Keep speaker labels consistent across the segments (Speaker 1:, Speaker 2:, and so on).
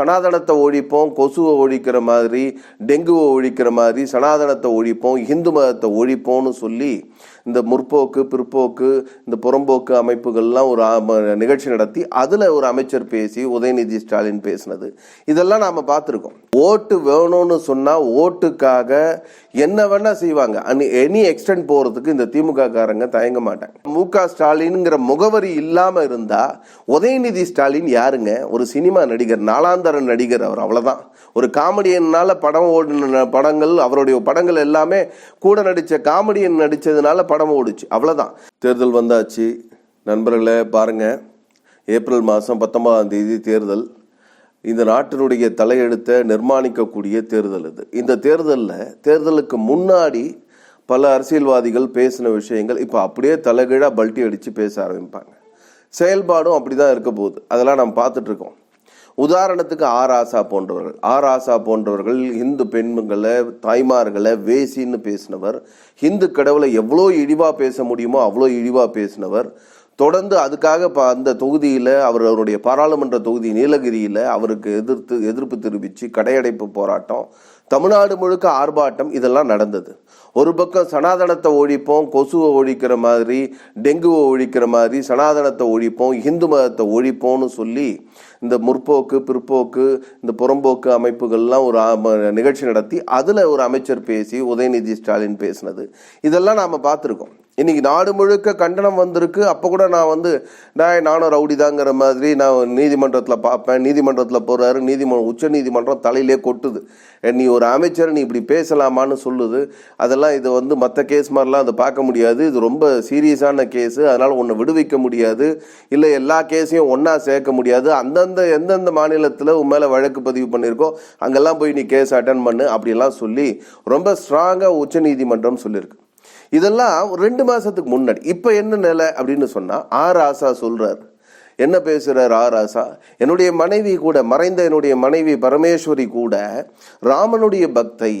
Speaker 1: சனாதனத்தை ஒழிப்போம் கொசுவை ஒழிக்கிற மாதிரி டெங்குவை ஒழிக்கிற மாதிரி சனாதனத்தை ஒழிப்போம் இந்து மதத்தை ஒழிப்போம்னு சொல்லி இந்த முற்போக்கு பிற்போக்கு இந்த புறம்போக்கு அமைப்புகள்லாம் ஒரு நிகழ்ச்சி நடத்தி அதில் ஒரு அமைச்சர் பேசி உதயநிதி ஸ்டாலின் பேசினது. இதெல்லாம் நாம் பார்த்துருக்கோம். ஓட்டு வேணும்னு சொன்னால் ஓட்டுக்காக என்ன வேணால் செய்வாங்க. எனி எக்ஸ்டென்ட் போகிறதுக்கு இந்த திமுக காரங்க தயங்க மாட்டாங்க. மு க ஸ்டாலின்ங்கிற முகவரி இல்லாமல் இருந்தால் உதயநிதி ஸ்டாலின் யாருங்க? ஒரு சினிமா நடிகர் நாலாந்தர நடிகர் அவர் அவ்வளோதான் ஒரு காமெடியனால் படம் ஓடின படங்கள் அவருடைய படங்கள் எல்லாமே கூட நடித்த காமெடியன் நடித்ததுனால படம் ஓடுச்சு. அவ்வளோதான் தேர்தல் வந்தாச்சு. நண்பர்களே பாருங்கள் ஏப்ரல் மாதம் பத்தொன்பதாம் தேதி தேர்தல். இந்த நாட்டினுடைய தலையெழுத்தை நிர்மாணிக்கக்கூடிய தேர்தல் இது. இந்த தேர்தலில் தேர்தலுக்கு முன்னாடி பல அரசியல்வாதிகள் பேசின விஷயங்கள் இப்போ அப்படியே தலைகீழாக பல்ட்டி அடித்து பேச ஆரம்பிப்பாங்க. செயல்பாடும் அப்படி தான் இருக்க போகுது. அதெல்லாம் நம்ம பார்த்துட்ருக்கோம் உதாரணத்துக்கு ஆர் ஆசா போன்றவர்கள். ஆர் ஆசா போன்றவர்கள் இந்து பெண்களை தாய்மார்களை வேசின்னு பேசினவர். இந்து கடவுளை எவ்வளோ இழிவாக பேச முடியுமோ அவ்வளோ இழிவாக பேசினவர். தொடர்ந்து அதுக்காக இப்போ அந்த தொகுதியில் அவர் அவருடைய பாராளுமன்ற தொகுதி நீலகிரியில் அவருக்கு எதிர்த்து எதிர்ப்பு தெரிவித்து கடையடைப்பு போராட்டம் தமிழ்நாடு முழுக்க ஆர்ப்பாட்டம் இதெல்லாம் நடந்தது. ஒரு பக்கம் சனாதனத்தை ஒழிப்போம் கொசுவை ஒழிக்கிற மாதிரி டெங்குவை ஒழிக்கிற மாதிரி சனாதனத்தை ஒழிப்போம் இந்து மதத்தை ஒழிப்போம்னு சொல்லி இந்த முற்போக்கு பிற்போக்கு இந்த புறம்போக்கு அமைப்புகள்லாம் ஒரு நிகழ்ச்சி நடத்தி அதில் ஒரு அமைச்சர் பேசி உதயநிதி ஸ்டாலின் பேசினது. இதெல்லாம் நாம் பார்த்துருக்கோம். இன்றைக்கி நாடு முழுக்க கண்டனம் வந்திருக்கு. அப்போ கூட நான் வந்து நான் நானும் ரவுடி தாங்கிற மாதிரி நான் நீதிமன்றத்தில் பார்ப்பேன் நீதிமன்றத்தில் போகிறாரு நீதிமன்றம் உச்ச நீதிமன்றம் தலையிலே கொட்டுது. நீ ஒரு அமைச்சர் நீ இப்படி பேசலாமான்னு சொல்லுது. அதெல்லாம் இது வந்து மற்ற கேஸ் மாதிரிலாம் அதை பார்க்க முடியாது. இது ரொம்ப சீரியஸான கேஸு அதனால் உன்னை விடுவிக்க முடியாது. இல்லை எல்லா கேஸையும் ஒன்றா சேர்க்க முடியாது. அந்தந்த எந்தெந்த மாநிலத்தில் உன் மேலே வழக்கு பதிவு பண்ணியிருக்கோ அங்கெல்லாம் போய் நீ கேஸ் அட்டன் பண்ணு அப்படிலாம் சொல்லி ரொம்ப ஸ்ட்ராங்காக உச்ச நீதிமன்றம் சொல்லியிருக்கு. இதெல்லாம் ரெண்டு மாதத்துக்கு முன்னாடி. இப்போ என்ன நிலை அப்படின்னு சொன்னால் ஆர் ஆசா சொல்கிறார் என்ன பேசுகிறார் ஆர் ஆசா என்னுடைய மனைவி கூட மறைந்த என்னுடைய மனைவி பரமேஸ்வரி கூட ராமனுடைய பக்தை.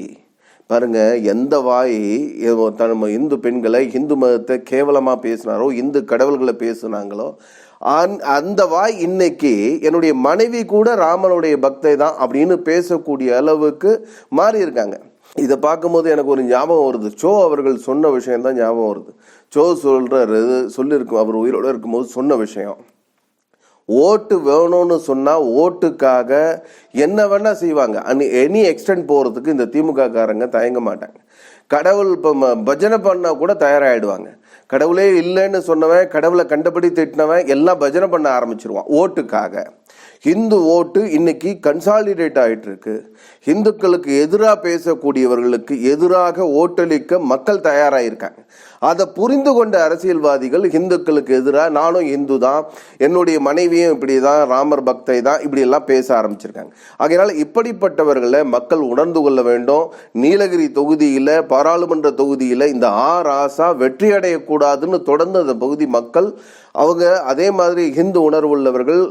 Speaker 1: பாருங்க எந்த வாய் எ- நம்ம இந்து பெண்களை இந்து மதத்தை கேவலமாக பேசினாரோ இந்து கடவுள்களை பேசுனாங்களோ அந் அந்த வாய் இன்னைக்கு என்னுடைய மனைவி கூட ராமனுடைய பக்தை தான் அப்படின்னு பேசக்கூடிய அளவுக்கு மாறி இருக்காங்க இதை பார்க்கும்போது எனக்கு ஒரு ஞாபகம் வருது. சோ அவர்கள் சொன்ன விஷயம் தான் ஞாபகம் வருது. சோ இது சொல்லியிருக்கும் அவர் உயிரோட இருக்கும்போது சொன்ன விஷயம். ஓட்டு வேணும்னு சொன்னால் ஓட்டுக்காக என்ன வேணால் செய்வாங்க. எனி எக்ஸ்டென்ட் போகிறதுக்கு இந்த திமுக காரங்க தயங்க மாட்டாங்க. கடவுள் இப்போ பஜனை பண்ணால் கூட தயாராகிடுவாங்க கடவுளே இல்லைன்னு சொன்னவன் கடவுளை கண்டபடி திட்டினவன் எல்லாம் பஜனை பண்ண ஆரம்பிச்சிருவான் ஓட்டுக்காக. ஹிந்து ஓட்டு இன்னைக்கு கன்சாலிடேட் ஆகிட்டு இருக்கு ஹிந்துக்களுக்கு எதிராக பேசக்கூடியவர்களுக்கு எதிராக ஓட்டளிக்க மக்கள் தயாராயிருக்காங்க. அதை புரிந்து கொண்ட அரசியல்வாதிகள் இந்துக்களுக்கு எதிராக நானும் இந்து தான் என்னுடைய மனைவியும் இப்படி தான் ராமர் பக்தை தான் இப்படி எல்லாம் பேச ஆரம்பிச்சிருக்காங்க. ஆகையினால இப்படிப்பட்டவர்களை மக்கள் உணர்ந்து கொள்ள வேண்டும். நீலகிரி தொகுதியில் பாராளுமன்ற தொகுதியில் இந்த ஆ ராசா வெற்றி அடையக்கூடாதுன்னு தொடர்ந்து அந்த பகுதி மக்கள் அவங்க அதே மாதிரி ஹிந்து உணர்வு உள்ளவர்கள்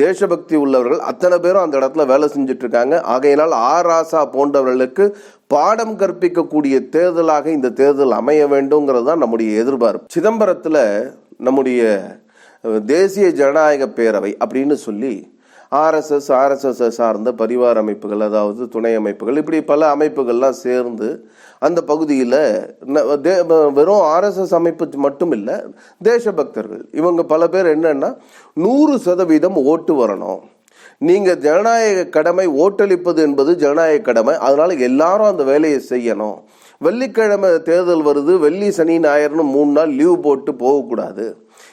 Speaker 1: தேசபக்தி உள்ளவர்கள் அத்தனை பேரும் அந்த இடத்துல வேலை செஞ்சுட்டு இருக்காங்க. ஆகையினால் ஆ ராசா போன்றவர்களுக்கு பாடம் கற்பிக்கக்கூடிய தேர்தலாக இந்த தேர்தல் அமைய வேண்டும்ங்கிறது தான் நம்முடைய எதிர்பார்ப்பு. சிதம்பரத்தில் நம்முடைய தேசிய ஜனநாயக பேரவை அப்படின்னு சொல்லி ஆர்எஸ்எஸ் ஆர்எஸ்எஸ் சார்ந்த பரிவார அமைப்புகள் அதாவது துணை அமைப்புகள் இப்படி பல அமைப்புகள்லாம் சேர்ந்து அந்த பகுதியில் வெறும் ஆர்எஸ்எஸ் அமைப்பு மட்டும் இல்லை தேசபக்தர்கள் இவங்க பல பேர் என்னென்னா நூறு சதவீதம் ஓட்டு வரணும். நீங்கள் ஜனநாயக கடமை ஓட்டளிப்பது என்பது ஜனநாயக கடமை. அதனால் எல்லாரும் அந்த வேலையை செய்யணும். வெள்ளிக்கிழமை தேர்தல் வருது. வெள்ளி சனி ஞாயிறுன்னு மூணு நாள் லீவ் போட்டு போகக்கூடாது.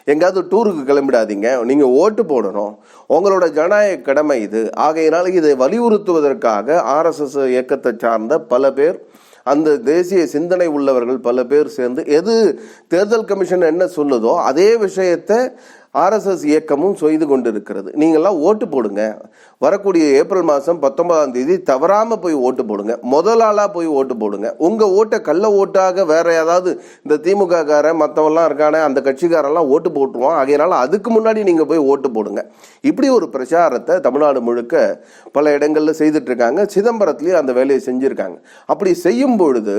Speaker 1: எங்காவது டூருக்கு கிளம்பிடாதீங்க. நீங்கள் ஓட்டு போடணும். உங்களோட ஜனநாயக கடமை இது. ஆகையினால் இதை வலியுறுத்துவதற்காக ஆர்எஸ்எஸ் இயக்கத்தை சார்ந்த பல பேர் அந்த தேசிய சிந்தனை உள்ளவர்கள் பல பேர் சேர்ந்து எது தேர்தல் கமிஷன் என்ன சொல்லுதோ அதே விஷயத்தை ஆர்எஸ்எஸ் இயக்கமும் செய்து கொண்டிருக்கிறது. நீங்கள்லாம் ஓட்டு போடுங்க. வரக்கூடிய ஏப்ரல் மாதம் பத்தொன்பதாம் தேதி தவறாமல் போய் ஓட்டு போடுங்க. முதல் போய் ஓட்டு போடுங்க. உங்கள் ஓட்டை கள்ள ஓட்டாக வேற ஏதாவது இந்த திமுக காரன் மற்றவெல்லாம் இருக்கானே அந்த கட்சிக்காரெல்லாம் ஓட்டு போட்டுருவான். ஆகையினால அதுக்கு முன்னாடி நீங்கள் போய் ஓட்டு போடுங்க. இப்படி ஒரு பிரச்சாரத்தை தமிழ்நாடு முழுக்க பல இடங்களில் செய்துட்ருக்காங்க சிதம்பரத்துலேயும் அந்த வேலையை செஞ்சுருக்காங்க. அப்படி செய்யும் பொழுது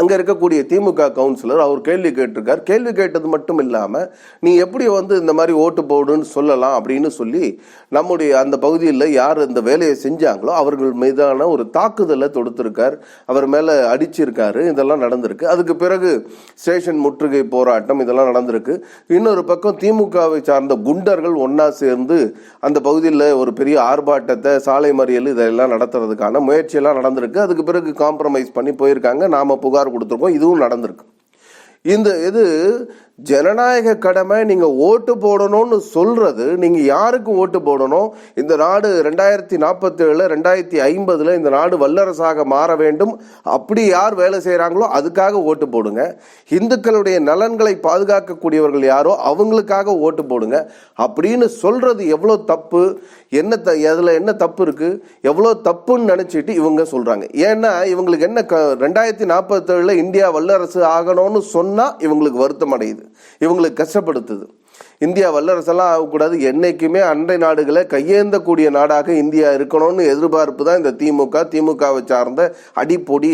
Speaker 1: அங்கே இருக்கக்கூடிய திமுக கவுன்சிலர் அவர் கேள்வி கேட்டிருக்கார். கேள்வி கேட்டது மட்டும் இல்லாமல் நீ எப்படி வந்து இந்த மாதிரி ஓட்டு போடுன்னு சொல்லலாம் அப்படின்னு சொல்லி நம்முடைய அந்த பகுதியில் யார் இந்த வேலையை செஞ்சாங்களோ அவர்கள் மீதான ஒரு தாக்குதலை தொடுத்திருக்கார். அவர் மேலே அடிச்சிருக்காரு. இதெல்லாம் நடந்திருக்கு. அதுக்கு பிறகு ஸ்டேஷன் முற்றுகை போராட்டம் இதெல்லாம் நடந்திருக்கு. இன்னொரு பக்கம் திமுகவை சார்ந்த குண்டர்கள் ஒன்றா சேர்ந்து அந்த பகுதியில் ஒரு பெரிய ஆர்ப்பாட்டத்தை சாலை மறியல் இதெல்லாம் நடத்துறதுக்கான முயற்சியெல்லாம் நடந்திருக்கு. அதுக்கு பிறகு காம்ப்ரமைஸ் பண்ணி போயிருக்காங்க. நாம புகார் கொடுத்துருக்கோம் இதுவும் நடந்திருக்கு. இந்த இது ஜனநாயக கடமை நீங்க ஓட்டு போடணும்னு சொல்றது நீங்க யாருக்கு ஓட்டு போடணும்? இந்த நாடு ரெண்டாயிரத்தி நாற்பத்தி ஏழுல ரெண்டாயிரத்தி ஐம்பதுல இந்த நாடு வல்லரசாக மாற வேண்டும். அப்படி யார் வேலை செய்கிறாங்களோ அதுக்காக ஓட்டு போடுங்க. இந்துக்களுடைய நலன்களை பாதுகாக்கக்கூடியவர்கள் யாரோ அவங்களுக்காக ஓட்டு போடுங்க. அப்படின்னு சொல்றது எவ்வளோ தப்பு? என்ன த அதில் என்ன தப்பு இருக்கு? எவ்வளோ தப்புன்னு நினச்சிட்டு இவங்க சொல்றாங்க. ஏன்னா இவங்களுக்கு என்ன க ரெண்டாயிரத்தி நாற்பத்தேழுல இந்தியா வல்லரசு ஆகணும்னு சொன்னால் இவங்களுக்கு வருத்தம் அடையுது. இவங்களை கஷ்டப்படுத்துது. இந்தியா வல்லரசெல்லாம் ஆகக்கூடாது. என்றைக்குமே அண்டை நாடுகளை கையேந்தக்கூடிய நாடாக இந்தியா இருக்கணும்னு எதிர்பார்ப்பு தான் இந்த திமுக. திமுகவை சார்ந்த அடிப்பொடி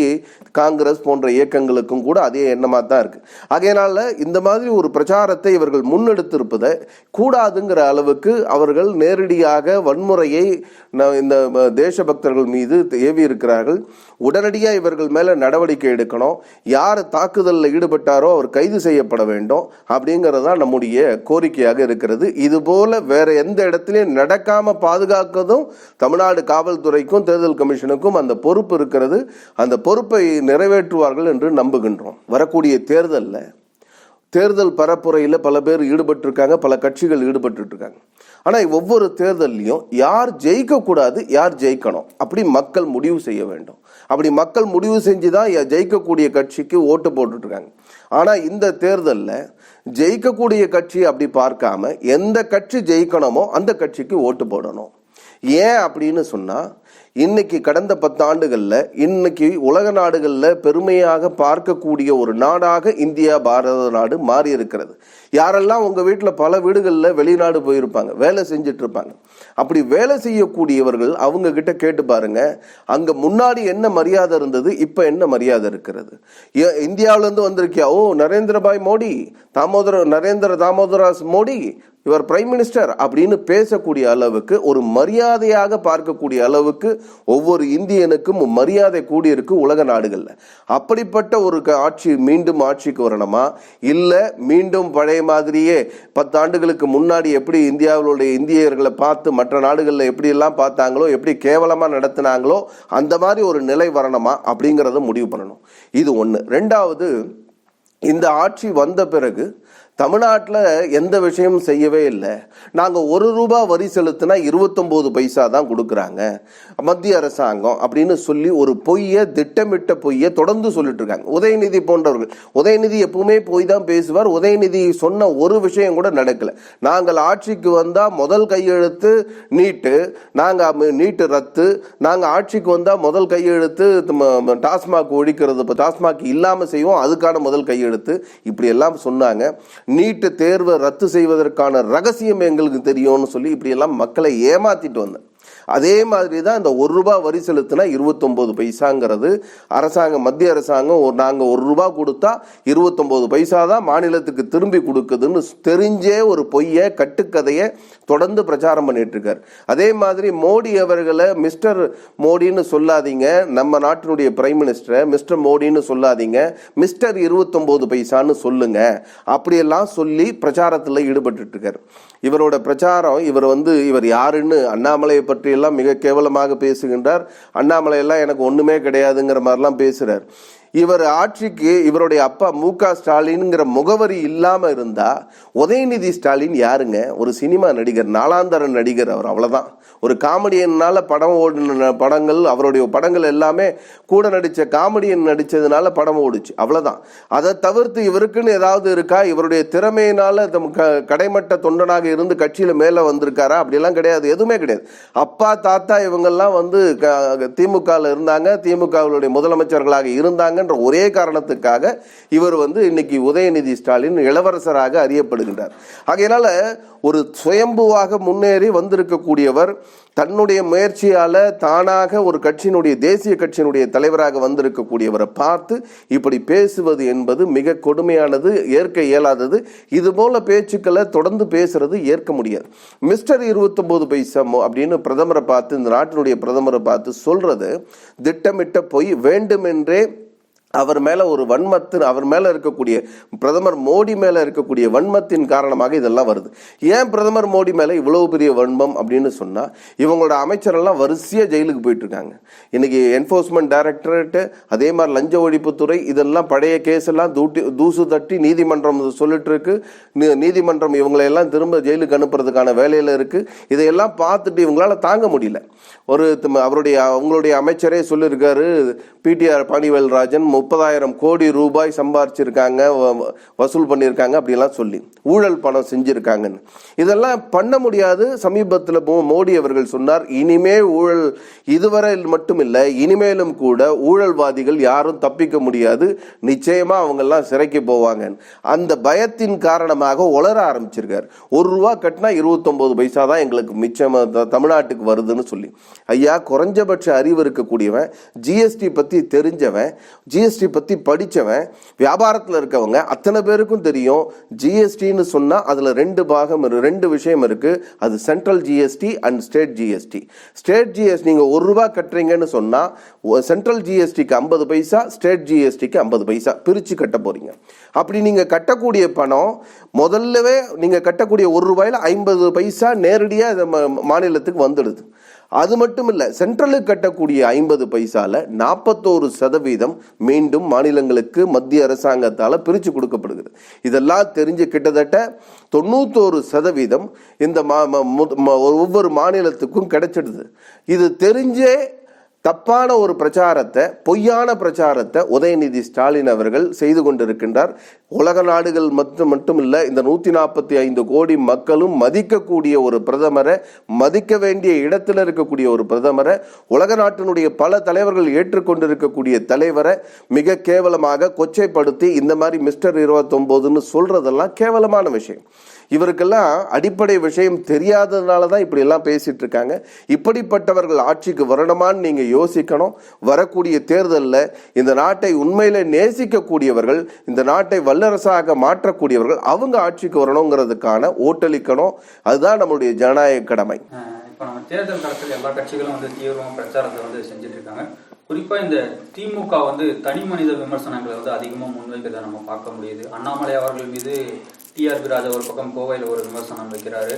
Speaker 1: காங்கிரஸ் போன்ற இயக்கங்களுக்கும் கூட அதே எண்ணமாக தான் இருக்குது ஆகையினால இந்த மாதிரி ஒரு பிரச்சாரத்தை இவர்கள் முன்னெடுத்திருப்பதை கூடாதுங்கிற அளவுக்கு அவர்கள் நேரடியாக வன்முறையை ந- இந்த தேசபக்தர்கள் மீது ஏவி இருக்கிறார்கள் உடனடியாக இவர்கள் மேலே நடவடிக்கை எடுக்கணும். யார் தாக்குதலில் ஈடுபட்டாரோ அவர் கைது செய்யப்பட வேண்டும் அப்படிங்கிறது தான் நம்முடைய கோரிக்கை. கோரிக்கையாக இருக்கிறது. இது போல வேற எந்த இடத்துலையும் நடக்காம பாதுகாக்கிறதும் தமிழ்நாடு காவல்துறைக்கும் தேர்தல் கமிஷனுக்கும் அந்த பொறுப்பு இருக்கிறது. அந்த பொறுப்பை நிறைவேற்றுவார்கள் என்று நம்புகின்றோம். வரக்கூடிய தேர்தலில் தேர்தல் பரப்புரையில் பல பேர் ஈடுபட்டிருக்காங்க பல கட்சிகள் ஈடுபட்டு இருக்காங்க ஆனால் ஒவ்வொரு தேர்தல்லையும் யார் ஜெயிக்கக்கூடாது யார் ஜெயிக்கணும்? அப்படி மக்கள் முடிவு செய்ய வேண்டும். அப்படி மக்கள் முடிவு செஞ்சு தான் ஜெயிக்கக்கூடிய கட்சிக்கு ஓட்டு போட்டுட்டு இருக்காங்க ஆனால் இந்த தேர்தலில் ஜெயிக்கக்கூடிய கட்சி அப்படி பார்க்காம எந்த கட்சி ஜெயிக்கணுமோ அந்த கட்சிக்கு ஓட்டு போடணும். ஏன் அப்படின்னு சொன்னால் இன்னைக்கு கடந்த பத்தாண்டுகளில் இன்னைக்கு உலக நாடுகளில் பெருமையாக பார்க்கக்கூடிய ஒரு நாடாக இந்தியா பாரத நாடு மாறி இருக்கிறது யாரெல்லாம் உங்கள் வீட்டில் பல வீடுகளில் வெளிநாடு போயிருப்பாங்க வேலை செஞ்சுட்டு இருப்பாங்க அப்படி வேலை செய்யக்கூடியவர்கள் அவங்க கிட்ட கேட்டு பாருங்க அங்க முன்னாடி என்ன மரியாதை இருந்தது இப்ப என்ன மரியாதை இருக்கிறது? ஏ- வந்திருக்கியா? ஓ நரேந்திரபாய் மோடி தாமோதர நரேந்திர தாமோதராஸ் மோடி இவர் பிரைம் மினிஸ்டர் அப்படின்னு பேசக்கூடிய அளவுக்கு ஒரு மரியாதையாக பார்க்கக்கூடிய அளவுக்கு ஒவ்வொரு இந்தியனுக்கும் மரியாதை கூடியிருக்கு உலக நாடுகளில். அப்படிப்பட்ட ஒரு க- ஆட்சி மீண்டும் ஆட்சிக்கு வரணுமா? இல்லை மீண்டும் பழைய மாதிரியே பத்து ஆண்டுகளுக்கு முன்னாடி எப்படி இந்தியாவிலுடைய இந்தியர்களை பார்த்து மற்ற நாடுகளில் எப்படியெல்லாம் பார்த்தாங்களோ எப்படி கேவலமாக நடத்தினாங்களோ அந்த மாதிரி ஒரு நிலை வரணுமா? அப்படிங்கிறத முடிவு பண்ணணும். இது ஒன்று ரெண்டாவது இந்த ஆட்சி வந்த பிறகு தமிழ்நாட்டில் எந்த விஷயமும் செய்யவே இல்லை. நாங்கள் ஒரு ரூபா வரி செலுத்தினா இருபத்தொம்போது பைசா தான் கொடுக்குறாங்க. மத்திய அரசாங்கம் அப்படின்னு சொல்லி ஒரு பொய்யை திட்டமிட்ட பொய்யை தொடர்ந்து சொல்லிட்டு இருக்காங்க. உதயநிதி போன்றவர்கள். உதயநிதி எப்பவுமே போய் தான் பேசுவார். உதயநிதி சொன்ன ஒரு விஷயம் கூட நடக்கலை. நாங்கள் ஆட்சிக்கு வந்தால் முதல் கையெழுத்து நீட்டு நாங்கள் நீட்டு ரத்து நாங்கள் ஆட்சிக்கு வந்தால் முதல் கையெழுத்து டாஸ்மாக் ஒழிக்கிறது டாஸ்மாக் இல்லாமல் செய்வோம் அதுக்கான முதல் கையெழுத்து. இப்படி எல்லாம் சொன்னாங்க. நீட்டு தேர்வை ரத்து செய்வதற்கான ரகசியம் எங்களுக்கு தெரியும்னு சொல்லி இப்படியெல்லாம் மக்களை ஏமாத்திட்டு வந்தேன். அதே மாதிரி தான் இந்த ஒரு ரூபாய் வரி செலுத்தினா இருபத்தொம்போது பைசாங்கிறது. அரசாங்கம் மத்திய அரசாங்கம் ஒரு நாங்கள் ஒரு ரூபா கொடுத்தா இருபத்தொம்போது பைசா தான் மாநிலத்துக்கு திரும்பி கொடுக்குதுன்னு தெரிஞ்சே ஒரு பொய்யை கட்டுக்கதையை தொடர்ந்து பிரச்சாரம் பண்ணிட்டு இருக்கார் அதே மாதிரி மோடி அவர்களை மிஸ்டர் மோடின்னு சொல்லாதீங்க. நம்ம நாட்டினுடைய பிரைம் மினிஸ்டரை மிஸ்டர் மோடின்னு சொல்லாதீங்க. மிஸ்டர் இருபத்தொம்போது பைசான்னு சொல்லுங்க. அப்படியெல்லாம் சொல்லி பிரச்சாரத்தில் ஈடுபட்டு இருக்கார் இவரோட பிரச்சாரம் இவர் வந்து இவர் யாருன்னு அண்ணாமலையை பற்றி எல்லாம் மிக கேவலமாக பேசுகின்றார். அண்ணாமலை எல்லாம் எனக்கு ஒண்ணுமே கிடையாதுங்கிற மாதிரிலாம் பேசுறார். இவர் ஆட்சிக்கு இவருடைய அப்பா மு க ஸ்டாலின்ங்கிற முகவரி இல்லாமல் இருந்தால் உதயநிதி ஸ்டாலின் யாருங்க? ஒரு சினிமா நடிகர் நாலாந்தர நடிகர் அவர் அவ்வளோதான் ஒரு காமெடியனால் படம் ஓடின படங்கள் அவருடைய படங்கள் எல்லாமே கூட நடித்த காமெடியன் நடித்ததுனால படம் ஓடுச்சு அவ்வளோதான் அதை தவிர்த்து இவருக்குன்னு ஏதாவது இருக்கா? இவருடைய திறமையினால் தம் க- கடைமட்ட தொண்டனாக இருந்து கட்சியில் மேலே வந்திருக்காரா? அப்படிலாம் கிடையாது எதுவுமே கிடையாது. அப்பா தாத்தா இவங்கெல்லாம் வந்து க- திமுகவில் இருந்தாங்க. திமுகவுடைய முதலமைச்சர்களாக இருந்தாங்க செய்கிறாங்கன்ற ஒரே காரணத்துக்காக இவர் வந்து இன்னைக்கு உதயநிதி ஸ்டாலின் இளவரசராக அறியப்படுகின்றார். ஆகையினால ஒரு சுயம்புவாக முன்னேறி வந்திருக்கக்கூடியவர் தன்னுடைய முயற்சியால தானாக ஒரு கட்சியினுடைய தேசிய கட்சியினுடைய தலைவராக வந்திருக்கக்கூடியவரை பார்த்து இப்படி பேசுவது என்பது மிக கொடுமையானது ஏற்க இயலாதது. இது போல பேச்சுக்களை தொடர்ந்து பேசுறது ஏற்க முடியாது. மிஸ்டர் இருபத்தொன்பது பைசா அப்படின்னு பிரதமரை பார்த்து இந்த நாட்டினுடைய பிரதமரை பார்த்து சொல்றது திட்டமிட்ட போய் வேண்டுமென்றே அவர் மேலே ஒரு வன்மத்தின் அவர் மேலே இருக்கக்கூடிய பிரதமர் மோடி மேலே இருக்கக்கூடிய வன்மத்தின் காரணமாக இதெல்லாம் வருது. ஏன் பிரதமர் மோடி மேலே இவ்வளவு பெரிய வன்மம் அப்படின்னு சொன்னால் இவங்களோட அமைச்சரெல்லாம் வரிசையாக ஜெயிலுக்கு போயிட்டுருக்காங்க. இன்றைக்கி என்ஃபோர்ஸ்மெண்ட் டைரக்டரேட்டு அதே மாதிரி லஞ்ச ஒழிப்புத்துறை இதெல்லாம் பழைய கேஸ் எல்லாம் தூட்டி தூசு தட்டி நீதிமன்றம் சொல்லிட்டு இருக்கு நீ- நீதிமன்றம் இவங்களை எல்லாம் திரும்ப ஜெயிலுக்கு அனுப்புறதுக்கான வேலையில் இருக்குது இதையெல்லாம் பார்த்துட்டு இவங்களால தாங்க முடியல. ஒரு அவருடைய அவங்களுடைய அமைச்சரே சொல்லியிருக்காரு பிடிஆர் பாணிவேல்ராஜன் முப்பதாயிரம் கோடி ரூபாய் சம்பாரிச்சிருக்காங்க வ- வசூல் பண்ணியிருக்காங்க அப்படிலாம் சொல்லி ஊழல் பணம் செஞ்சுருக்காங்கன்னு. இதெல்லாம் பண்ண முடியாது. சமீபத்தில் மோடி அவர்கள் சொன்னார் இனிமே ஊழல் இதுவரை மட்டும் இல்லை இனிமேலும் கூட ஊழல்வாதிகள் யாரும் தப்பிக்க முடியாது. நிச்சயமாக அவங்கெல்லாம் சிறைக்கு போவாங்க அந்த பயத்தின் காரணமாக உளர ஆரம்பிச்சிருக்கார். ஒரு ரூபா கட்டினா இருபத்தொம்போது பைசா தான் எங்களுக்கு மிச்சம் தமிழ்நாட்டுக்கு வருதுன்னு சொல்லி. ஐயா குறைஞ்சபட்ச அறிவு இருக்கக்கூடியவன் ஜிஎஸ்டி பற்றி தெரிஞ்சவன் ஜிஎஸ்டி ஜிஎஸ்டி பற்றி படித்தவன் வியாபாரத்தில் இருக்கவங்க அத்தனை பேருக்கும் தெரியும் ஜிஎஸ்டின்னு சொன்னால் அதில் ரெண்டு பாகம் இரு- ரெண்டு விஷயம் இருக்குது அது central GST and state GST state GST நீங்கள் ஒரு ரூபா கட்டுறீங்கன்னு சொன்னால் சென்ட்ரல் ஜிஎஸ்டிக்கு ஐம்பது பைசா ஸ்டேட் ஜிஎஸ்டிக்கு ஐம்பது பைசா பிரித்து கட்ட போகிறீங்க அப்படி நீங்கள் கட்டக்கூடிய பணம் முதல்லவே நீங்கள் கட்டக்கூடிய ஒரு ரூபாயில ஐம்பது பைசா நேரடியாக இது மாநிலத்துக்கு வந்துடுது. அது மட்டும் இல்லை சென்ட்ரலுக்கு கட்டக்கூடிய ஐம்பது பைசால நாற்பத்தோரு சதவீதம் மீண்டும் மாநிலங்களுக்கு மத்திய அரசாங்கத்தால் பிரித்து கொடுக்கப்படுகிறது. இதெல்லாம் தெரிஞ்சு கிட்டத்தட்ட தொண்ணூத்தோரு சதவீதம் இந்த மா- ம- மு- ஒவ்வொரு மாநிலத்துக்கும் கிடைச்சிடுது. இது தெரிஞ்சே தப்பான ஒரு பிரச்சாரத்தை பொய்யான பிரச்சாரத்தை உதயநிதி ஸ்டாலின் அவர்கள் செய்து கொண்டிருக்கின்றார். உலக நாடுகள் மட்டும் மட்டுமில்ல இந்த நூத்தி நாற்பத்தி ஐந்து கோடி மக்களும் மதிக்கக்கூடிய ஒரு பிரதமரை மதிக்க வேண்டிய இடத்துல இருக்கக்கூடிய ஒரு பிரதமரை உலக நாட்டினுடைய பல தலைவர்கள் ஏற்றுக்கொண்டிருக்கக்கூடிய தலைவரை மிக கேவலமாக கொச்சைப்படுத்தி இந்த மாதிரி மிஸ்டர் இருபத்தொம்போதுன்னு சொல்றதெல்லாம் கேவலமான விஷயம். இவருக்கெல்லாம் அடிப்படை விஷயம் தெரியாததுனால தான் இப்படி எல்லாம் பேசிட்டு இருக்காங்க இப்படிப்பட்டவர்கள் ஆட்சிக்கு வரணுமான்னு நீங்க யோசிக்கணும். வரக்கூடிய தேர்தலில் இந்த நாட்டை உண்மையில நேசிக்கக்கூடியவர்கள் இந்த நாட்டை வல்லரசாக மாற்றக்கூடியவர்கள் அவங்க ஆட்சிக்கு வரணுங்கிறதுக்கான ஓட்டளிக்கணும். அதுதான் நம்மளுடைய ஜனநாயக கடமை.
Speaker 2: இப்போ நம்ம தேர்தல் காலத்தில் எல்லா கட்சிகளும் வந்து தீவிரமாக பிரச்சாரத்தை வந்து செஞ்சுட்டு இருக்காங்க குறிப்பாக இந்த திமுக வந்து தனி மனித விமர்சனங்களை வந்து அதிகமாக முன்வைக்கிறத நம்ம பார்க்க முடியுது. அண்ணாமலை அவர்கள் மீது டிஆர்பி ராஜா ஒரு பக்கம் கோவையில் ஒரு விமர்சனம் வைக்கிறாரு.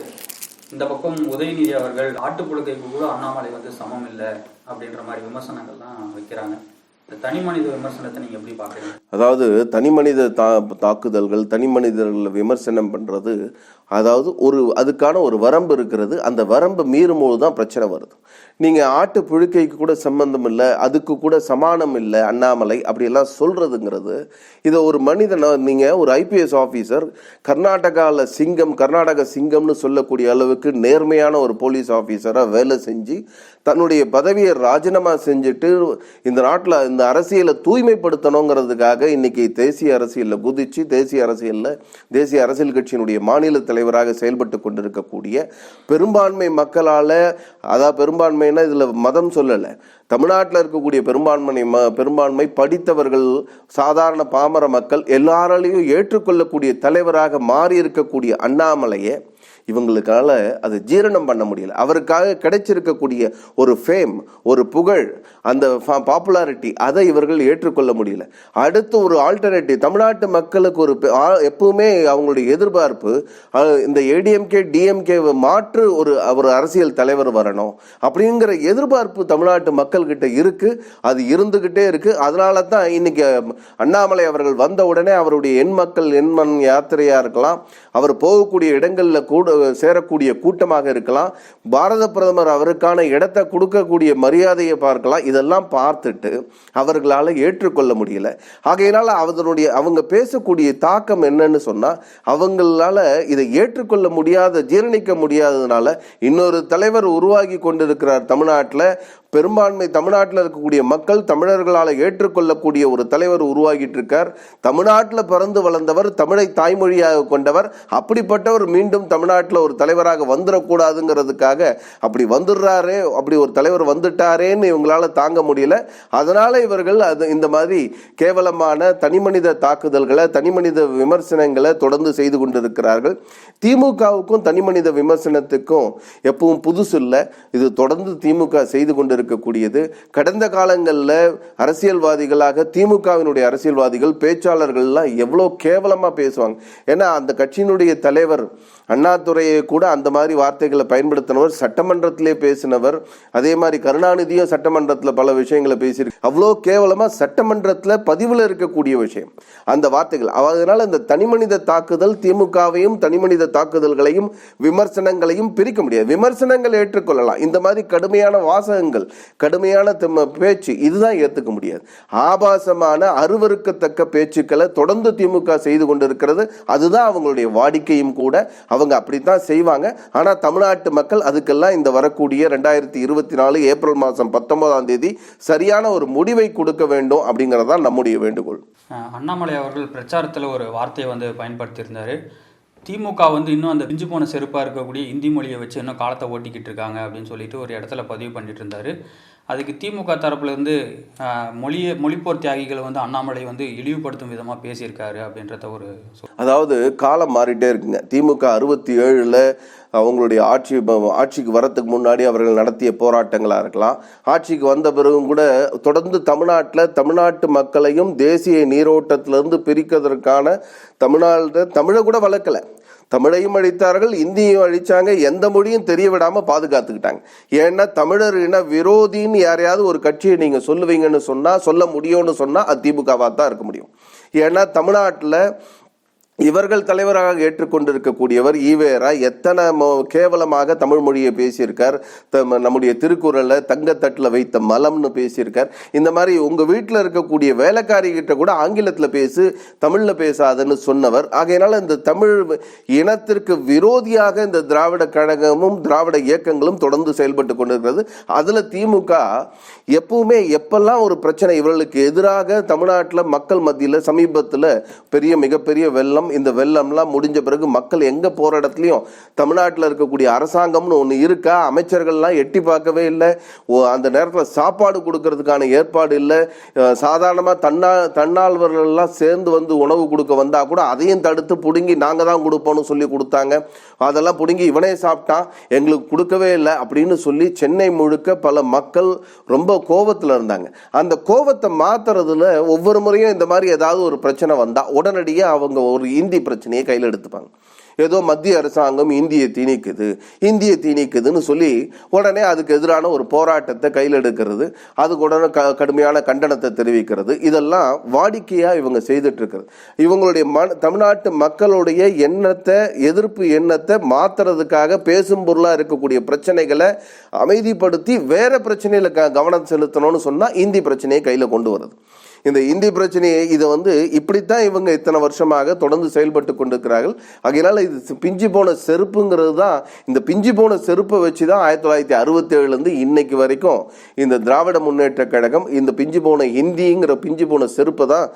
Speaker 2: இந்த பக்கம் உதயநிதி அவர்கள் ஆட்டுப்புழுக்கைக்கு கூட அண்ணாமலை வந்து சமம் இல்லை அப்படின்ற மாதிரி விமர்சனங்கள்லாம் வைக்கிறாங்க. தனி மனித விமர்சனத்தை எப்படி
Speaker 1: அதாவது தனி மனித தா தாக்குதல்கள் தனி மனிதர்களை விமர்சனம் பண்ணுறது அதாவது ஒரு அதுக்கான ஒரு வரம்பு இருக்கிறது அந்த வரம்பு மீறும் போது தான் பிரச்சனை வருது. நீங்கள் ஆட்டு புழுக்கைக்கு கூட சம்பந்தம் இல்லை அதுக்கு கூட சமானம் இல்லை அண்ணாமலை அப்படியெல்லாம் சொல்கிறதுங்கிறது இதை ஒரு மனிதனை நீங்கள் ஒரு ஐபிஎஸ் ஆஃபீஸர் கர்நாடகாவில் சிங்கம் கர்நாடக சிங்கம்னு சொல்லக்கூடிய அளவுக்கு நேர்மையான ஒரு போலீஸ் ஆஃபீஸராக வேலை செஞ்சு தன்னுடைய பதவியை ராஜினாமா செஞ்சுட்டு இந்த நாட்டில் இந்த அரசியலை தூய்மைப்படுத்தணுங்கிறதுக்காக இன்னைக்கு தேசிய அரசியலில் குதிச்சு தேசிய அரசியலில் தேசிய அரசியல் கட்சியினுடைய மாநில தலைவராக செயல்பட்டு கொண்டிருக்கக்கூடிய பெரும்பான்மை மக்களால் அதான் பெரும்பான்மைனா இதில் மதம் சொல்லலை. தமிழ்நாட்டில் இருக்கக்கூடிய பெரும்பான்மை ம பெரும்பான்மை படித்தவர்கள் சாதாரண பாமர மக்கள் எல்லாராலையும் ஏற்றுக்கொள்ளக்கூடிய தலைவராக மாறி இருக்கக்கூடிய அண்ணாமலையை இவங்களுக்கால அதை ஜீரணம் பண்ண முடியல. அவருக்காக கிடைச்சிருக்கக்கூடிய ஒரு ஃபேம் ஒரு புகழ் அந்த பாப்புலாரிட்டி அதை இவர்கள் ஏற்றுக்கொள்ள முடியல. அடுத்து ஒரு ஆல்டர்னேட்டிவ் தமிழ்நாட்டு மக்களுக்கு ஒரு எப்பவுமே அவங்களுடைய எதிர்பார்ப்பு இந்த ஏடிஎம்கே டிஎம்கே மாற்று ஒரு ஒரு அரசியல் தலைவர் வரணும் அப்படிங்கிற எதிர்பார்ப்பு தமிழ்நாட்டு மக்கள்கிட்ட இருக்கு. அது இருந்துகிட்டே இருக்கு. அதனால தான் இன்னைக்கு அண்ணாமலை அவர்கள் வந்த உடனே அவருடைய எண் மக்கள் எண்மண் யாத்திரையா இருக்கலாம். அவர் போகக்கூடிய இடங்கள்ல கூட சேரக்கூடிய கூட்டமாக இருக்கலாம். பாரத பிரதமர் அவருக்கான இடத்தை கொடுக்கக்கூடிய மரியாதையை பார்க்கலாம். இதெல்லாம் பார்த்துட்டு அவர்களால் ஏற்றுக்கொள்ள முடியல. ஆகையினால் அதனுடைய அவங்க பேசக்கூடிய தாக்கம் என்னன்னு சொன்னால் அவங்களால இதை ஏற்றுக்கொள்ள முடியாத ஜீரணிக்க முடியாததுனால இன்னொரு தலைவர் உருவாகி கொண்டிருக்கிறார் தமிழ்நாட்டில். பெரும்பான்மை தமிழ்நாட்டில் இருக்கக்கூடிய மக்கள் தமிழர்களால் ஏற்றுக்கொள்ளக்கூடிய ஒரு தலைவர் உருவாகிட்டு இருக்கார் தமிழ்நாட்டில் பிறந்து வளர்ந்தவர் தமிழை தாய்மொழியாக கொண்டவர். அப்படிப்பட்டவர் மீண்டும் தமிழ்நாட்டில் ஒரு தலைவராக வந்துடக்கூடாதுங்கிறதுக்காக அப்படி வந்துடுறாரே அப்படி ஒரு தலைவர் வந்துட்டாரேன்னு இவங்களால தாங்க முடியல. அதனால இவர்கள் அது இந்த மாதிரி கேவலமான தனிமனித தாக்குதல்களை தனிமனித விமர்சனங்களை தொடர்ந்து செய்து கொண்டிருக்கிறார்கள். திமுகவுக்கும் தனிமனித விமர்சனத்துக்கும் எப்பவும் புதுசு இல்லை இது தொடர்ந்து திமுக செய்து இருக்கக்கூடியது கடந்த காலங்களில் அரசியல்வாதிகளாக திமுகவினுடைய அரசியல்வாதிகள் பேச்சாளர்கள்லாம் எவ்வளோ கேவலமாக பேசுவாங்க. ஏன்னா அந்த கட்சியினுடைய தலைவர் அண்ணாதுரையை கூட அந்த மாதிரி வார்த்தைகளை பயன்படுத்தினவர் சட்டமன்றத்திலே பேசினவர். அதே மாதிரி கருணாநிதியும் சட்டமன்றத்தில் பல விஷயங்களை பேசியிருக்கு. அவ்வளோ கேவலமாக சட்டமன்றத்தில் பதிவில் இருக்கக்கூடிய விஷயம். அந்த வார்த்தைகள். அதனால் அந்த தனிமனித தாக்குதல் திமுகவையும் தனிமனித தாக்குதல்களையும் விமர்சனங்களையும் பிரிக்க முடியாது. விமர்சனங்கள் ஏற்றுக்கொள்ளலாம். இந்த மாதிரி கடுமையான வாசகங்கள் கடுமையான திம்ம- பேச்சு. இதுதான் ஏற்றுக்க முடியாது. ஆபாசமான அருவருக்கத்தக்க பேச்சுக்களை தொடர்ந்து திமுக செய்து கொண்டிருக்கிறது. அதுதான் அவங்களுடைய வாடிக்கையும் கூட. அவங்க அப்படித்தான் செய்வாங்க. ஆனால் தமிழ்நாட்டு மக்கள் அதுக்கெல்லாம் இந்த வரக்கூடிய ரெண்டாயிரத்தி இருபத்தி நாலு ஏப்ரல் மாதம் பத்தொன்பதாம் தேதி சரியான ஒரு முடிவை கொடுக்க வேண்டும் அப்படிங்கிறதான் நம்முடைய வேண்டுகோள்.
Speaker 2: அண்ணாமலை அவர்கள் பிரச்சாரத்தில் ஒரு வார்த்தையை வந்து பயன்படுத்தியிருந்தார். திமுக வந்து இன்னும் அந்த பிஞ்சு போன செருப்பாக இருக்கக்கூடிய இந்தி மொழியை வச்சு இன்னும் காலத்தை ஓட்டிக்கிட்டு இருக்காங்க அப்படின்னு சொல்லிட்டு ஒரு இடத்துல பதிவு பண்ணிட்டு இருந்தாரு. அதுக்கு திமுக தரப்புலேருந்து மொழியை மொழிப்போர் தியாகிகளை வந்து அண்ணாமலை வந்து இழிவுபடுத்தும் விதமாக பேசியிருக்காரு அப்படின்றத ஒரு
Speaker 1: அதாவது காலம் மாறிட்டே இருக்குங்க. திமுக அறுபத்தி ஏழில் அவங்களுடைய ஆட்சி ஆட்சிக்கு வரத்துக்கு முன்னாடி அவர்கள் நடத்திய போராட்டங்களாக இருக்கலாம். ஆட்சிக்கு வந்த பிறகும் கூட தொடர்ந்து தமிழ்நாட்டில் தமிழ்நாட்டு மக்களையும் தேசிய நீரோட்டத்திலிருந்து பிரிக்கிறதற்கான தமிழ்நாட்டில் தமிழை கூட வளர்க்கலை. தமிழையும் அழித்தார்கள் இந்தியையும் அழிச்சாங்க எந்த மொழியும் தெரிய விடாமல் பாதுகாத்துக்கிட்டாங்க. ஏன்னா தமிழர் இன விரோதின்னு யாரையாவது ஒரு கட்சியை நீங்கள் சொல்லுவீங்கன்னு சொன்னால் சொல்ல முடியும்னு சொன்னால் அது திமுகவாக தான் இருக்க முடியும். ஏன்னா தமிழ்நாட்டில் இவர்கள் தலைவராக ஏற்றுக்கொண்டிருக்கக்கூடியவர் ஈவேரா. எத்தனை மோ- கேவலமாக தமிழ் மொழியை பேசியிருக்கார். நம்முடைய திருக்குறளை தங்கத்தட்டில் வைத்த மலம்னு பேசியிருக்கார். இந்த மாதிரி உங்கள் வீட்டில் இருக்கக்கூடிய வேலைக்காரிகிட்ட கூட ஆங்கிலத்தில் பேசு தமிழில் பேசாதுன்னு சொன்னவர். ஆகையினால் இந்த தமிழ் இனத்திற்கு விரோதியாக இந்த திராவிட கழகமும் திராவிட இயக்கங்களும் தொடர்ந்து செயல்பட்டு கொண்டிருக்கிறது. அதில் திமுக எப்பவுமே எப்பெல்லாம் ஒரு பிரச்சனை இவர்களுக்கு எதிராக தமிழ்நாட்டில் மக்கள் மத்தியில் சமீபத்தில் பெரிய மிகப்பெரிய வெள்ளம் இந்த வெள்ளம்லாம் முடிஞ்ச பிறகு மக்கள் எங்கே போகிற இடத்துலையும் தமிழ்நாட்டில் இருக்கக்கூடிய அரசாங்கம்னு ஒன்று இருக்கா? அமைச்சர்கள்லாம் எட்டி பார்க்கவே இல்லை. ஓ, அந்த நேரத்தில் சாப்பாடு கொடுக்கறதுக்கான ஏற்பாடு இல்லை. சாதாரணமாக தன்னா தன்னால்வர்கள்லாம் சேர்ந்து வந்து உணவு கொடுக்க வந்தால் கூட அதையும் தடுத்து பிடுங்கி நாங்கள் தான் கொடுப்போம்னு சொல்லி கொடுத்தாங்க. அதெல்லாம் பிடுங்கி இவனே சாப்பிட்டான். எங்களுக்கு கொடுக்கவே இல்லை அப்படின்னு சொல்லி சென்னை முழுக்க பல மக்கள் ரொம்ப கோபத்தில் இருந்தாங்க. அந்த கோபத்தை மாத்துறதுல ஒவ்வொரு முறையும் இந்த மாதிரி ஏதாவது ஒரு பிரச்சனை வந்தால் உடனடியாக அவங்க ஒரு இந்தி பிரச்சனையை கையில் எடுத்துப்பாங்க. ஏதோ மத்திய அரசாங்கம் இந்தியை திணிக்குது இந்தியை திணிக்குதுன்னு சொல்லி உடனே அதுக்கு எதிரான ஒரு போராட்டத்தை கையில் எடுக்கிறது அதுக்கு உடனே க கடுமையான கண்டனத்தை தெரிவிக்கிறது. இதெல்லாம் வாடிக்கையாக இவங்க செய்துட்டு இருக்கிறது இவங்களுடைய மன தமிழ்நாட்டு மக்களுடைய எண்ணத்தை எதிர்ப்பு எண்ணத்தை மாத்துறதுக்காக பேசும் பொருளாக இருக்கக்கூடிய பிரச்சனைகளை அமைதிப்படுத்தி வேறு பிரச்சனையில் க கவனம் செலுத்தணும்னு சொன்னால் இந்தி பிரச்சனையை கையில் கொண்டு வருது இந்த இந்தி பிரச்சனையை இதை வந்து இப்படித்தான் இவங்க இத்தனை வருஷமாக தொடர்ந்து செயல்பட்டு கொண்டிருக்கிறார்கள். அதனால இது பிஞ்சு போன செருப்புங்கிறது தான் இந்த பிஞ்சு போன செருப்பை வச்சு தான் ஆயிரத்தி தொள்ளாயிரத்தி அறுபத்தி ஏழுலேருந்து இன்னைக்கு வரைக்கும் இந்த திராவிட முன்னேற்ற கழகம் இந்த பிஞ்சு போன ஹிந்திங்கிற பிஞ்சு போன செருப்பை தான்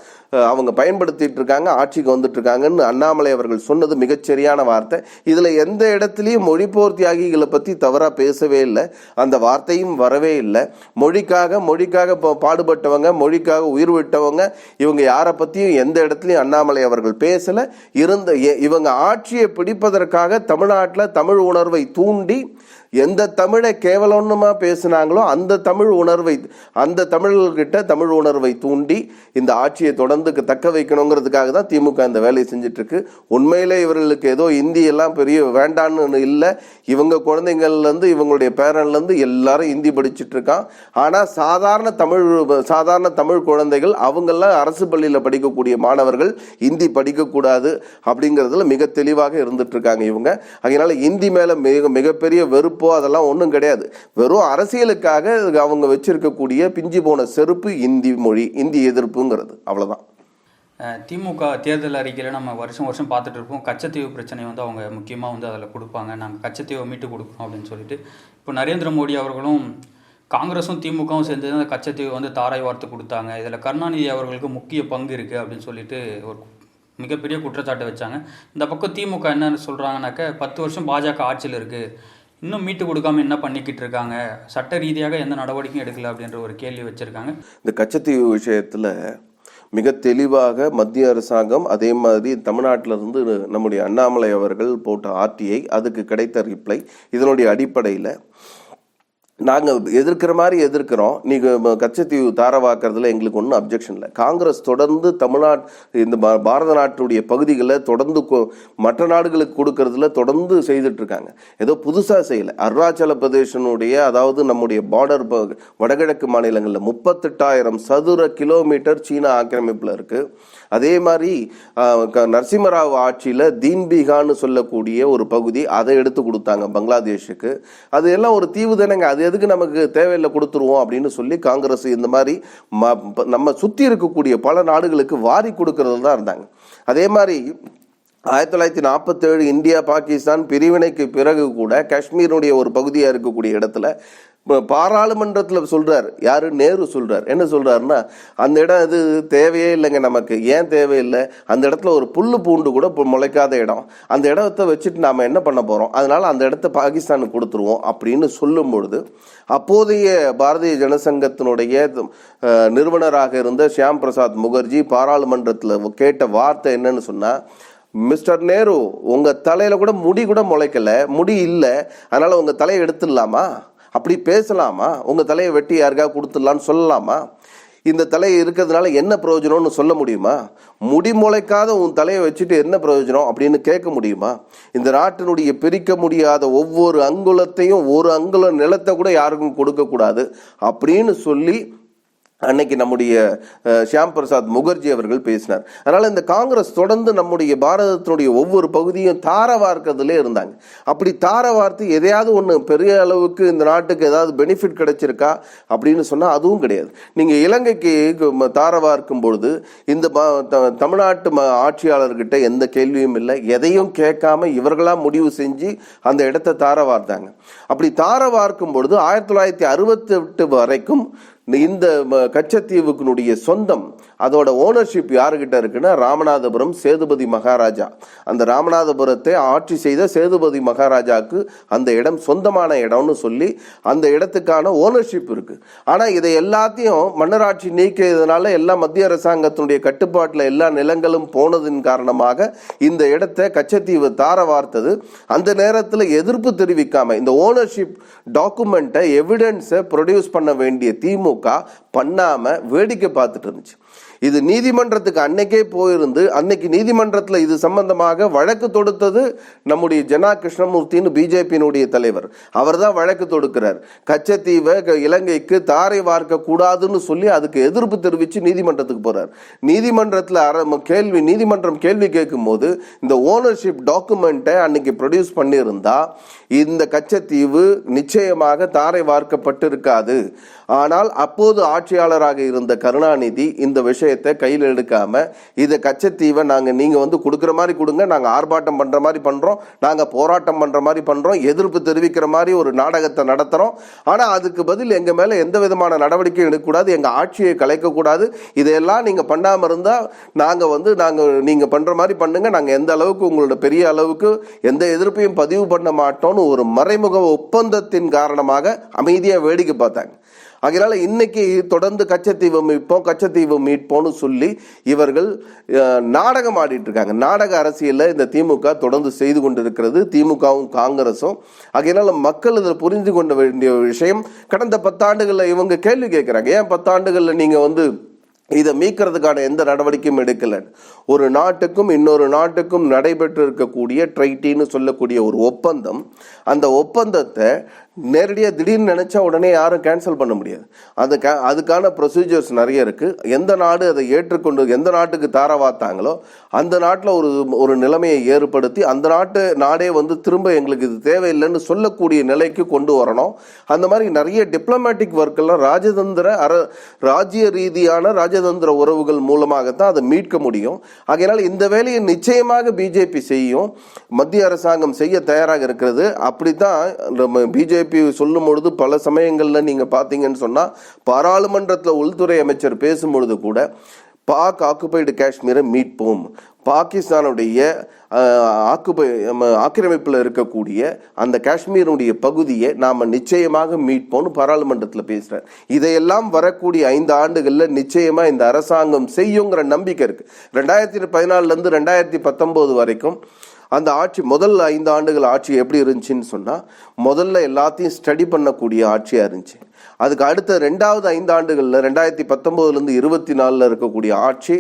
Speaker 1: அவங்க பயன்படுத்திட்டு இருக்காங்க ஆட்சிக்கு வந்துட்டு இருக்காங்கன்னு அண்ணாமலை அவர்கள் சொன்னது மிகச்சரியான வார்த்தை. இதில் எந்த இடத்துலையும் மொழிப்போர் தியாகிகளை பற்றி தவறாக பேசவே இல்லை அந்த வார்த்தையும் வரவே இல்லை. மொழிக்காக மொழிக்காக பா- பாடுபட்டவங்க மொழிக்காக உயிர் விட்டவங்க இவங்க யாரை பற்றியும் எந்த இடத்துலையும் அண்ணாமலை அவர்கள் பேசலை. இருந்த இவங்க ஆட்சியை பிடிப்பதற்காக தமிழ்நாட்டில் தமிழ் உணர்வை தூண்டி எந்த தமிழை கேவலமாக பேசுனாங்களோ அந்த தமிழ் உணர்வை அந்த தமிழர்கிட்ட தமிழ் உணர்வை தூண்டி இந்த ஆட்சியை தொடர்ந்து தக்க வைக்கணுங்கிறதுக்காக தான் திமுக இந்த வேலையை செஞ்சுட்டு இருக்கு உண்மையிலே இவர்களுக்கு ஏதோ இந்தி எல்லாம் பெரிய வேண்டான்னு இல்லை. இவங்க குழந்தைங்கள்லேருந்து இவங்களுடைய பேரன்லேருந்து எல்லாரும் இந்தி படிச்சுட்டு இருக்கான் ஆனால் சாதாரண தமிழ் சாதாரண தமிழ் குழந்தைகள் அவங்கெல்லாம் அரசு பள்ளியில் படிக்கக்கூடிய மாணவர்கள் இந்தி படிக்கக்கூடாது அப்படிங்கிறதுல மிக தெளிவாக இருந்துட்டு இருக்காங்க இவங்க. அதனால இந்தி மேலே மிக மிகப்பெரிய வெறுப்பு அதெல்லாம் ஒன்றும் கிடையாது. வெறும் அரசியலுக்காக அவங்க வச்சிருக்கக்கூடிய பிஞ்சு போன செருப்பு இந்தி மொழி இந்தி எதிர்ப்புங்கிறது.
Speaker 2: அவ்வளோதான் திமுக தேர்தல் அறிக்கையில் நம்ம வருஷம் வருஷம் பார்த்துட்டு இருப்போம். கச்சத்தீவு பிரச்சனை வந்து அவங்க முக்கியமாக வந்து அதில் கொடுப்பாங்க. நாங்கள் கச்சத்தீவை மீட்டு கொடுக்குறோம் அப்படின்னு சொல்லிட்டு. இப்போ நரேந்திர மோடி அவர்களும் காங்கிரஸும் திமுகவும் சேர்ந்து அந்த கச்சத்தீவு வந்து தாராய் வார்த்து கொடுத்தாங்க. இதில் கருணாநிதி அவர்களுக்கு முக்கிய பங்கு இருக்குது அப்படின்னு சொல்லிட்டு ஒரு மிகப்பெரிய குற்றச்சாட்டை வச்சாங்க. இந்த பக்கம் திமுக என்ன சொல்கிறாங்கனாக்க பத்து வருஷம் பாஜக ஆட்சியில் இருக்குது இன்னும் மீட்டு கொடுக்காம என்ன பண்ணிக்கிட்டு இருக்காங்க? சட்ட ரீதியாக எந்த நடவடிக்கையும் எடுக்கல அப்படின்ற ஒரு கேள்வி வச்சுருக்காங்க.
Speaker 1: இந்த கச்சத்தீவு விஷயத்துல மிக தெளிவாக மத்திய அரசாங்கம் அதே மாதிரி தமிழ்நாட்டில இருந்து நம்முடைய அண்ணாமலை அவர்கள் போட்ட ஆர்டிஐ அதுக்கு கிடைத்த ரிப்ளை இதனுடைய அடிப்படையில் நாங்கள் எதிர்க்கிற மாதிரி எதிர்க்கிறோம். நீங்கள் கச்சத்தீவு தாரவாக்குறதுல எங்களுக்கு ஒன்றும் அப்ஜெக்ஷன் இல்லை. காங்கிரஸ் தொடர்ந்து தமிழ்நாட் இந்த பாரத நாட்டுடைய பகுதிகளில் தொடர்ந்து கொ- மற்ற நாடுகளுக்கு கொடுக்கறதுல தொடர்ந்து செய்துட்டு இருக்காங்க ஏதோ புதுசாக செய்யலை. அருணாச்சல பிரதேசனுடைய அதாவது நம்முடைய பார்டர் வடகிழக்கு மாநிலங்களில் முப்பத்தெட்டாயிரம் சதுர கிலோமீட்டர் சீனா ஆக்கிரமிப்பில் இருக்குது அதே மாதிரி நரசிம்மராவ் ஆட்சியில் தீன்பீகான்னு சொல்லக்கூடிய ஒரு பகுதி அதை எடுத்து கொடுத்தாங்க பங்களாதேஷுக்கு. அது எல்லாம் ஒரு தீவு தானேங்க. அதே எதுக்கு நமக்கு தேவையில்லை கொடுத்துருவோம் அப்படின்னு சொல்லி காங்கிரஸ் இந்த மாதிரி ம- நம்ம சுற்றி இருக்கக்கூடிய பல நாடுகளுக்கு வாரி கொடுக்கறது தான் இருந்தாங்க. அதே மாதிரி ஆயிரத்தி தொள்ளாயிரத்தி நாற்பத்தேழு இந்தியா பாகிஸ்தான் பிரிவினைக்கு பிறகு கூட காஷ்மீருடைய ஒரு பகுதியாக இருக்கக்கூடிய இடத்துல இப்போ பாராளுமன்றத்தில் சொல்கிறார் யார்? நேரு சொல்கிறார் என்ன சொல்கிறாருன்னா அந்த இடம் இது தேவையே இல்லைங்க நமக்கு. ஏன் தேவையில்லை? அந்த இடத்துல ஒரு புல் பூண்டு கூட இப்போ முளைக்காத இடம். அந்த இடத்த வச்சுட்டு நாம் என்ன பண்ண போகிறோம் அதனால அந்த இடத்த பாகிஸ்தானுக்கு கொடுத்துருவோம் அப்படின்னு சொல்லும் பொழுது அப்போதைய பாரதிய ஜனசங்கத்தினுடைய நிறுவனராக இருந்த ஷியாம் பிரசாத் முகர்ஜி பாராளுமன்றத்தில் கேட்ட வார்த்தை என்னன்னு சொன்னால் மிஸ்டர் நேரு உங்கள் தலையில் கூட முடி கூட முளைக்கல. முடி இல்லை. அதனால் உங்கள் தலையை எடுத்துடலாமா? அப்படி பேசலாமா? உங்கள் தலையை வெட்டி யாருக்காவது கொடுத்துடலான்னு சொல்லலாமா? இந்த தலை இருக்கிறதுனால என்ன பிரயோஜனம்னு சொல்ல முடியுமா? முடி முளைக்காத உன் தலையை வச்சுட்டு என்ன பிரயோஜனம் அப்படின்னு கேட்க முடியுமா? இந்த நாட்டினுடைய பிரிக்க முடியாத ஒவ்வொரு அங்குலத்தையும் ஒரு அங்குல நிலத்தை கூட யாருக்கும் கொடுக்கக்கூடாது அப்படின்னு சொல்லி அன்னைக்கு நம்முடைய ஷியாம் பிரசாத் முகர்ஜி அவர்கள் பேசினார். அதனால் இந்த காங்கிரஸ் தொடர்ந்து நம்முடைய பாரதத்தினுடைய ஒவ்வொரு பகுதியும் தார வார்க்கிறதுலே இருந்தாங்க. அப்படி தார வார்த்து எதையாவது ஒன்று பெரிய அளவுக்கு இந்த நாட்டுக்கு ஏதாவது பெனிஃபிட் கிடைச்சிருக்கா அப்படின்னு சொன்னால் அதுவும் கிடையாது. நீங்கள் இலங்கைக்கு தார வார்க்கும் பொழுது இந்த த- தமிழ்நாட்டு ம- ஆட்சியாளர்கிட்ட எந்த கேள்வியும் இல்லை. எதையும் கேட்காம இவர்களாக முடிவு செஞ்சு அந்த இடத்த தார வார்த்தாங்க அப்படி தார வார்க்கும் பொழுது ஆயிரத்தி தொள்ளாயிரத்தி அறுபத்தி எட்டு வரைக்கும் இந்த ம- கச்சத்தீவுக்குனுடைய சொந்தம் அதோட ஓனர்ஷிப் யாருக்கிட்ட இருக்குன்னா ராமநாதபுரம் சேதுபதி மகாராஜா. அந்த ராமநாதபுரத்தை ஆட்சி செய்த சேதுபதி மகாராஜாவுக்கு அந்த இடம் சொந்தமான இடம்னு சொல்லி அந்த இடத்துக்கான ஓனர்ஷிப் இருக்கு. ஆனா இதை எல்லாத்தையும் மன்னராட்சி நீக்கியதுனால எல்லா மத்திய அரசாங்கத்தினுடைய கட்டுப்பாட்டில் எல்லா நிலங்களும் போனதின் காரணமாக இந்த இடத்தை கச்சத்தீவு தார வார்த்தது அந்த நேரத்தில் எதிர்ப்பு தெரிவிக்காம இந்த ஓனர்ஷிப் டாக்குமெண்ட்டை எவிடன்ஸை ப்ரொடியூஸ் பண்ண வேண்டிய திமுக பண்ணாமல் வேடிக்கை பார்த்துட்டு இருந்துச்சு. இது நீதிமன்றத்துக்கு அன்னைக்கே போயிருந்து அன்னைக்கு நீதிமன்றத்தில் இது சம்பந்தமாக வழக்கு தொடுத்தது நம்முடைய ஜனா கிருஷ்ணமூர்த்தின்னு பிஜேபியினுடைய தலைவர். அவர் தான் வழக்கு தொடுக்கிறார். கச்சத்தீவை இலங்கைக்கு தாரை வார்க்க கூடாதுன்னு சொல்லி அதுக்கு எதிர்ப்பு தெரிவித்து நீதிமன்றத்துக்கு போகிறார் நீதிமன்றத்தில் அர கேள்வி நீதிமன்றம் கேள்வி கேட்கும் போது இந்த ஓனர்ஷிப் டாக்குமெண்ட்டை அன்னைக்கு ப்ரொடியூஸ் பண்ணியிருந்தா இந்த கச்சத்தீவு நிச்சயமாக தாரை வார்க்கப்பட்டிருக்காது. ஆனால் அப்போது ஆட்சியாளராக இருந்த கருணாநிதி இந்த விஷயத்தை கையில் எடுக்காம இதை கச்சத்தீவை நாங்கள் நீங்கள் வந்து கொடுக்குற மாதிரி கொடுங்க நாங்கள் ஆர்ப்பாட்டம் பண்ணுற மாதிரி பண்ணுறோம் நாங்கள் போராட்டம் பண்ணுற மாதிரி பண்ணுறோம் எதிர்ப்பு தெரிவிக்கிற மாதிரி ஒரு நாடகத்தை நடத்துகிறோம் ஆனால் அதுக்கு பதில் எங்கள் மேலே எந்த விதமான நடவடிக்கையும் எடுக்கக்கூடாது எங்கள் ஆட்சியை கலைக்கக்கூடாது. இதையெல்லாம் நீங்கள் பண்ணாமல் இருந்தால் நாங்கள் வந்து நாங்கள் நீங்கள் பண்ணுற மாதிரி பண்ணுங்க நாங்கள் எந்த அளவுக்கு உங்களோட பெரிய அளவுக்கு எந்த எதிர்ப்பையும் பதிவு பண்ண மாட்டோம்னு ஒரு மறைமுக ஒப்பந்தத்தின் காரணமாக அமைதியாக வேடிக்கை பார்த்தாங்க. ஆகையினால இன்னைக்கு தொடர்ந்து கச்சத்தீவு மீட்போம் கச்சத்தீவு மீட்போம்னு சொல்லி இவர்கள் நாடகம் ஆடிட்டு இருக்காங்க. நாடக அரசியலில் இந்த திமுக தொடர்ந்து செய்து கொண்டிருக்கிறது. திமுகவும் காங்கிரஸும் ஆகையினால மக்கள் இதில் புரிந்து கொள்ள வேண்டிய விஷயம் கடந்த பத்தாண்டுகளில் இவங்க கேள்வி கேட்குறாங்க. ஏன் பத்தாண்டுகளில் நீங்கள் வந்து இதை மீட்கிறதுக்கான எந்த நடவடிக்கையும் எடுக்கலை? ஒரு நாட்டுக்கும் இன்னொரு நாட்டுக்கும் நடைபெற்று இருக்கக்கூடிய ட்ரைட்டின்னு சொல்லக்கூடிய ஒரு ஒப்பந்தம். அந்த ஒப்பந்தத்தை நேரடியாக திடீர்னு நினச்சா உடனே யாரும் கேன்சல் பண்ண முடியாது. அது கா- அதுக்கான ப்ரொசீஜர்ஸ் நிறைய இருக்குது எந்த நாடு அதை ஏற்றுக்கொண்டு எந்த நாட்டுக்கு தாரவாத்தாங்களோ அந்த நாட்டில் ஒரு ஒரு நிலைமையை ஏற்படுத்தி அந்த நாட்டு நாடே வந்து திரும்ப எங்களுக்கு இது தேவையில்லைன்னு சொல்லக்கூடிய நிலைக்கு கொண்டு வரணும். அந்த மாதிரி நிறைய டிப்ளமேட்டிக் ஒர்க்கெல்லாம் ராஜதந்திர அர ராஜ்ய ரீதியான ராஜதந்திர உறவுகள் மூலமாகத்தான் அதை மீட்க முடியும். ஆகையினால் இந்த வேலையை நிச்சயமாக பிஜேபி செய்யும். மத்திய அரசாங்கம் செய்ய தயாராக இருக்கிறது. அப்படி தான் நம்ம பிஜேபி பிஜேபி சொல்லும் பொழுது பல சமயங்களில் நீங்கள் பார்த்தீங்கன்னு சொன்னால் பாராளுமன்றத்தில் உள்துறை அமைச்சர் பேசும்பொழுது கூட பாக் ஆக்குபைடு காஷ்மீரை மீட்போம். பாகிஸ்தானுடைய ஆக்குபை ஆக்கிரமிப்பில் இருக்கக்கூடிய அந்த காஷ்மீருடைய பகுதியை நாம் நிச்சயமாக மீட்போம்னு பாராளுமன்றத்தில் பேசுகிறார் இதையெல்லாம் வரக்கூடிய ஐந்து ஆண்டுகளில் நிச்சயமாக இந்த அரசாங்கம் செய்யுங்கிற நம்பிக்கை இருக்குது ரெண்டாயிரத்தி பதினாலுலேருந்து ரெண்டாயிரத்தி பத்தொம்போது வரைக்கும் அந்த ஆட்சி முதல் ஐந்து ஆண்டுகள் ஆட்சி எப்படி இருந்துச்சுன்னு சொன்னால் முதல்ல எல்லாத்தையும் ஸ்டடி பண்ணக்கூடிய ஆட்சியாக இருந்துச்சு. அதுக்கு அடுத்த ரெண்டாவது ஐந்து ஆண்டுகளில் ரெண்டாயிரத்தி பத்தொம்போதுலேருந்து இருபத்தி நாலில் இருக்கக்கூடிய ஆட்சி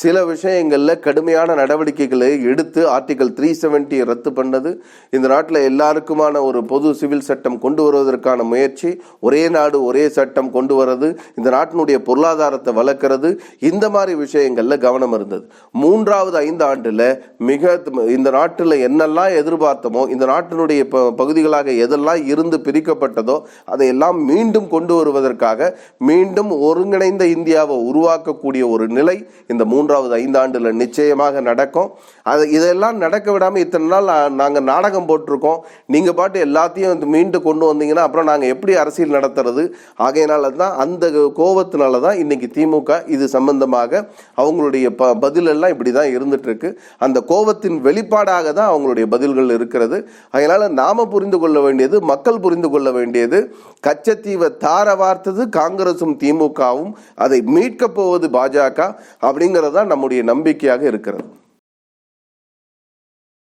Speaker 1: சில விஷயங்களில் கடுமையான நடவடிக்கைகளை எடுத்து ஆர்டிகல் த்ரீ செவன்ட்டியை ரத்து பண்ணது. இந்த நாட்டில் எல்லாருக்குமான ஒரு பொது சிவில் சட்டம் கொண்டு வருவதற்கான முயற்சி ஒரே நாடு ஒரே சட்டம் கொண்டு வர்றது இந்த நாட்டினுடைய பொருளாதாரத்தை வளர்க்கறது இந்த மாதிரி விஷயங்களில் கவனம் இருந்தது. மூன்றாவது ஐந்து ஆண்டில் மிக இந்த நாட்டில் என்னெல்லாம் எதிர்பார்த்தமோ இந்த நாட்டினுடைய பகுதிகளாக எதெல்லாம் இருந்து பிரிக்கப்பட்டதோ அதையெல்லாம் மீண்டும் கொண்டு கொண்டு வருவதற்காக மீண்டும் ஒருங்கிணைந்த இந்தியாவை உருவாக்கக்கூடிய ஒரு நிலை இந்த மூன்றாவது ஐந்தாண்டில் நிச்சயமாக நடக்கும். அது இதெல்லாம் நடக்க விடாமல் இத்தனை நாள் நாங்கள் நாடகம் போட்டிருக்கோம். நீங்கள் பாட்டு எல்லாத்தையும் வந்து மீண்டு கொண்டு வந்தீங்கன்னா அப்புறம் நாங்கள் எப்படி அரசியல் நடத்துறது? ஆகையினால தான் அந்த கோபத்தினால தான் இன்னைக்கு திமுக இது சம்பந்தமாக அவங்களுடைய ப பதிலெல்லாம் இப்படி தான் இருந்துட்டுருக்கு. அந்த கோபத்தின் வெளிப்பாடாக தான் அவங்களுடைய பதில்கள் இருக்கிறது. அதனால் நாம் புரிந்து கொள்ள வேண்டியது மக்கள் புரிந்து கொள்ள வேண்டியது கச்சத்தீவை தார வார்த்தது காங்கிரசும் திமுகவும் அதை மீட்கப் போவது பாஜக அப்படிங்கிறது தான் நம்முடைய நம்பிக்கையாக இருக்கிறது.